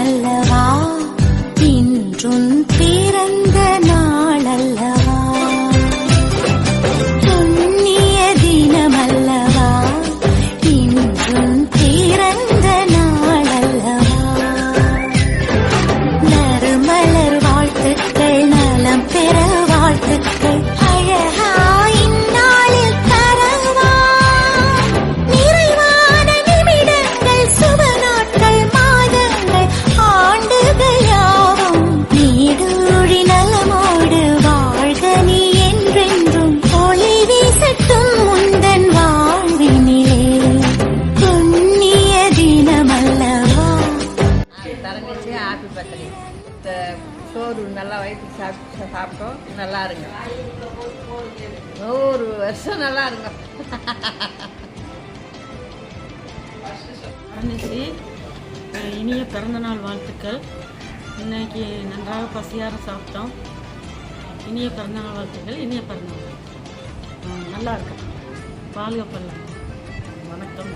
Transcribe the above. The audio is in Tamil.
அல்லவா? இன்றும் தலைமையிலே ஆப்பி பத்தலி இந்த சோறு நல்லா வயிற்று சாப்பிட்டு சாப்பிட்டோம் நல்லா இருங்க. நூறு வருஷம் நல்லா இருங்க. அருணிசி இனிய பிறந்தநாள் வாழ்த்துக்கள். இன்னைக்கு நன்றாக பசியார சாப்பிட்டோம். இனிய பிறந்தநாள் வாழ்த்துக்கள் இனிய பிறந்தநாள். நல்லா இருக்கும் வாழ்க பண்ணலாம் வணக்கம்.